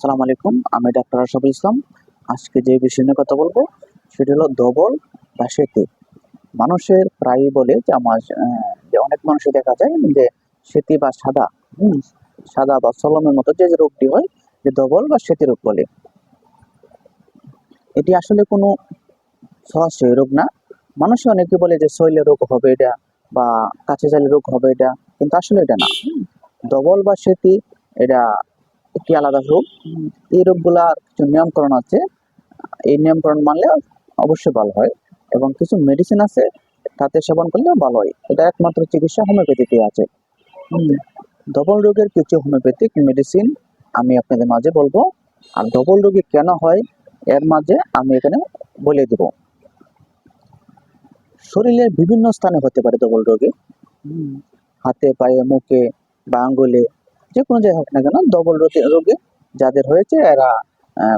সালাম আলাইকুম, আমি ডাক্তার আশরাফুল ইসলাম। আজকে যে বিষয় নিয়ে কথা বলব, সেটা হলো দবল বা সেতু মানুষের প্রায়ই বলে যে আমার যে অনেক মানুষের দেখা যায় যে সেতি বা সাদা সাদা বা সলমের মতো যে রোগটি হয়, যে দবল বা সেতি রোগ বলে। এটি আসলে কোনো সহজই রোগ না। মানুষে অনেকে বলে যে শৈলে রোগ হবে এটা বা কাছে জালে রোগ হবে এটা, কিন্তু আসলে এটা না। দবল বা সেতি, এটা একটি আলাদা রোগ এই রোগগুলার কিছু নিয়মকরণ আছে। এই নিয়মকরণ মানলে অবশ্যই ভালো হয় এবং কিছু মেডিসিন আছে তাতে সেবন করলেও ভালো হয়। এটা একমাত্র চিকিৎসা হোমিওপ্যাথিতে আছে। ডবল রোগের কিছু হোমিওপ্যাথিক মেডিসিন আমি আপনাদের মাঝে বলব। আর ডবল রোগী কেন হয় এর মাঝে আমি এখানে বলে দেব। শরীরের বিভিন্ন স্থানে হতে পারে ডবল রোগী। হাতে পায়ে মুখে বা আঙ্গুলে যে কোনো জায়গায় হোক না কেন ডবল রোগে যাদের হয়েছে, এরা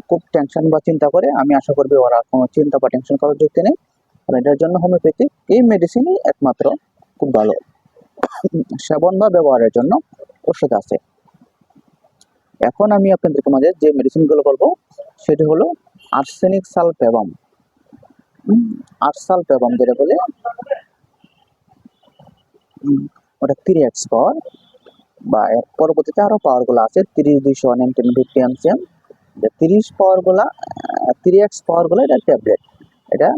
খুব টেনশন বা চিন্তা করে। আমি আশা করবি ওরা কোনো চিন্তা বা টেনশন করার যুক্তি নেই। কারণ এটার জন্য হোমিওপ্যাথিক এই মেডিসিনই একমাত্র খুব ভালো। সেবন বা ব্যবহারের জন্য ওষুধ আছে। এখন আমি আপনাদেরকে মাঝে যে মেডিসিনগুলো বলব, সেটি হলো আর্সেনিক সালফেবাম আর্সাল পেবাম যেটা বলে ওটা থ্রি এক্স পাওয়ার বা এর পরবর্তীতে আরও পাওয়ারগুলো আছে তিরিশ দুইশো নাইনটিন ফিফটি এমসিএম যে তিরিশ পাওয়ারগুলা থ্রি এক্স পাওয়ারগুলো এটা ট্যাবলেট এটা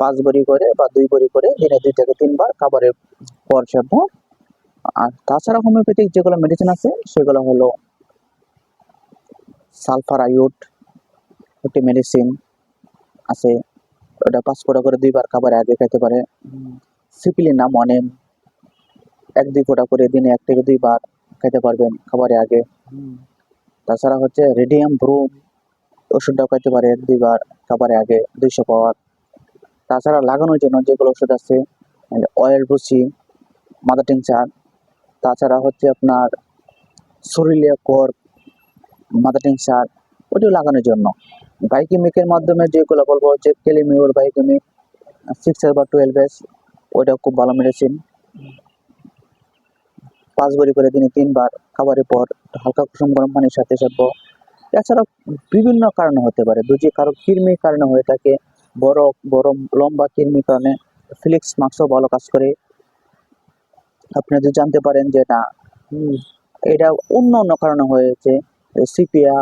পাঁচ বড়ি করে বা দুই বড়ি করে দিনে দুই থেকে তিনবার খাবারের পর সেবন আর তাছাড়া হোমিওপ্যাথিক যেগুলো মেডিসিন আছে সেগুলো হলো সালফার আয়ুট একটি মেডিসিন আছে ওটা পাঁচ ফোঁটা করে দুইবার খাবারে আগে খেতে পারে। সিপিলিন নাম অনেম এক দুই ফোঁটা করে দিনে এক থেকে দুইবার খেতে পারবেন খাবারে আগে। তাছাড়া হচ্ছে রেডিয়াম ব্রুম ওষুধটাও খাইতে পারে এক দুইবার খাবারে আগে দুইশো পাওয়ার। তাছাড়া লাগানোর জন্য যেগুলো ওষুধ আছে অয়েল রুচি মাদার টিংচার তাছাড়া হচ্ছে আপনার শরীরে কর মাদার টিংচার ওটিও লাগানোর জন্য। বাইকেমিকের মাধ্যমে যেগুলো বলব হচ্ছে কেলিমিওর বাইকেমিক সিক্স বা টুয়েলভ এস ওইটা খুব ভালো মেডিসিন পাঁচ বড়ি করে দিনে তিনবার খাবারের পর হালকা কুসুম গরম পানির সাথে সাথে এছাড়া বিভিন্ন কারণে হতে পারে। যদি কারও কৃমির কারণে হয়ে থাকে। বড় বড় লম্বা কৃমির কারণে ফিলিক্স মাস্কও ভালো কাজ করে। আপনি যদি জানতে পারেন যে না এটা অন্য অন্য কারণে হয়েছে। সিপিয়া,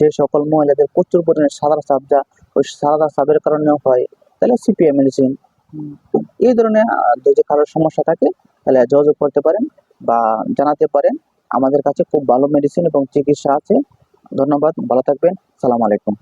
যে সকল মহিলাদের প্রচুর পরিমাণে সাদা যা ওই সাদা সাপের কারণেও হয়, তাহলে সিপিয়া মেডিসিন এই ধরনের যদি কারোর সমস্যা থাকে, তাহলে যোগাযোগ করতে পারেন। বা জানাতে পারেন। আমাদের কাছে খুব ভালো মেডিসিন এবং চিকিৎসা আছে। ধন্যবাদ, ভালো থাকবেন। সালাম আলাইকুম।